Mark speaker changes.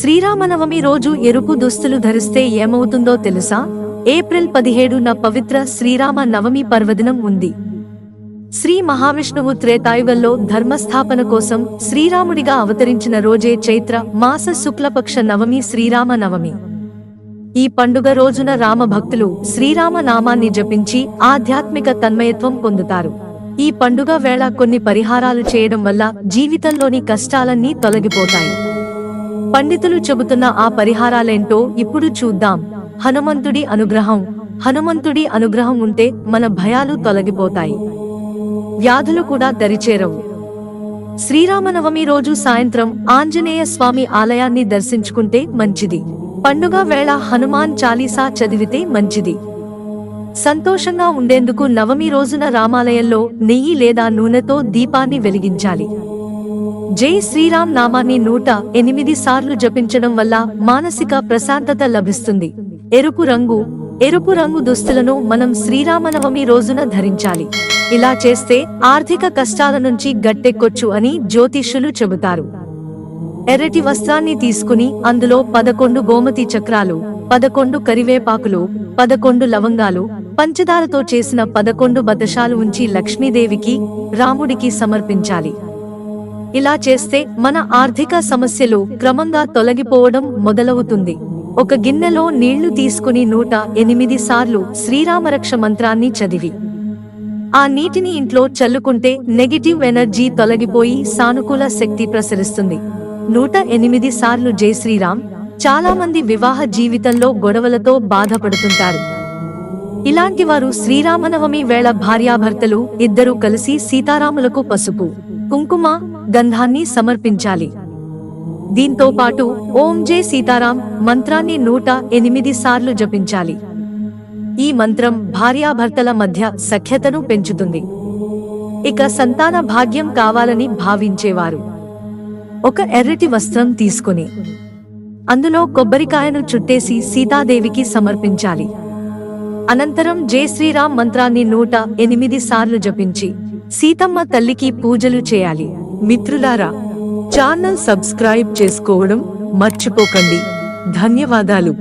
Speaker 1: శ్రీరామనవమి రోజు ఎరుపు దుస్తులు ధరిస్తే ఏమవుతుందో తెలుసా? ఏప్రిల్ పదిహేడున పవిత్ర శ్రీరామ నవమి పర్వదినం ఉంది. శ్రీ మహావిష్ణువు త్రేతాయుగంలో ధర్మస్థాపన కోసం శ్రీరాముడిగా అవతరించిన రోజే చైత్ర మాస శుక్లపక్ష నవమి శ్రీరామ నవమి ఈ పండుగ రోజున రామ భక్తులు శ్రీరామ నామాన్ని జపించి ఆధ్యాత్మిక తన్మయత్వం పొందుతారు. ఈ పండుగ వేళ కొన్ని పరిహారాలు చేయడం వల్ల జీవితంలోని కష్టాలన్నీ తొలగిపోతాయి. పండితులు చెబుతున్న ఆ పరిహారాలేంటో ఇప్పుడు చూద్దాం. హనుమంతుడి అనుగ్రహం. హనుమంతుడి అనుగ్రహం ఉంటే మన భయాలు తొలగిపోతాయి. వ్యాధులు కూడా దరిచేరవు. శ్రీరామనవమి రోజు సాయంత్రం ఆంజనేయ స్వామి ఆలయాన్ని దర్శించుకుంటే మంచిది. పండుగ వేళ హనుమాన్ చాలీసా చదివితే మంచిది. సంతోషంగా ఉండేందుకు నవమి రోజున రామాలయంలో నెయ్యి లేదా నూనెతో దీపాన్ని వెలిగించాలి. జై శ్రీరామ్ నామాన్ని నూట ఎనిమిది సార్లు జపించడం వల్ల మానసిక ప్రశాంతత లభిస్తుంది. ఎరుపు రంగు ఎరుపు రంగు దుస్తులను మనం శ్రీరామనవమి రోజున ధరించాలి. ఇలా చేస్తే ఆర్థిక కష్టాల నుంచి గట్టెక్కొచ్చు అని జ్యోతిష్యులు చెబుతారు. ఎర్రటి వస్త్రాన్ని తీసుకుని అందులో పదకొండు గోమతి చక్రాలు పదకొండు కరివేపాకులు పదకొండు లవంగాలు పంచదారతో చేసిన పదకొండు బతశాలు ఉంచి లక్ష్మీదేవికి రాముడికి సమర్పించాలి. ఇలా చేస్తే మన ఆర్థిక సమస్యలు క్రమంగా తొలగిపోవడం మొదలవుతుంది. ఒక గిన్నెలో నీళ్ళు తీసుకుని నూట ఎనిమిది సార్లు శ్రీరామరక్ష మంత్రాన్ని చదివి. ఆ నీటిని ఇంట్లో చల్లుకుంటే నెగిటివ్ ఎనర్జీ తొలగిపోయి సానుకూల శక్తి ప్రసరిస్తుంది. నూట ఎనిమిది సార్లు జై శ్రీరామ్ చాలా మంది వివాహ జీవితంలో గొడవలతో బాధపడుతుంటారు. ఇలాంటి వారు శ్రీరామనవమి వేళ భార్యాభర్తలు ఇద్దరూ కలిసి సీతారాములకు పసుపు కుంకుమ గంధాన్ని సమర్పించాలి. దీంతో పాటు ఓం జై సీతారాం మంత్రాన్ని నూట ఎనిమిది సార్లు జపించాలి. ఈ మంత్రం భార్యాభర్తల మధ్య సఖ్యతను పెంచుతుంది. ఇక సంతాన భాగ్యం కావాలని భావించేవారు. ఒక ఎర్రటి వస్త్రం తీసుకుని అందులో కొబ్బరికాయను చుట్టేసి సీతాదేవికి సమర్పించాలి. అనంతరం జై శ్రీరామ్ మంత్రాన్ని నూట ఎనిమిది సార్లు జపించి సీతమ్మ తల్లికి పూజలు చేయాలి. మిత్రులారా ఛానల్ సబ్స్క్రైబ్ చేసుకోవడం మర్చిపోకండి. ధన్యవాదాలు.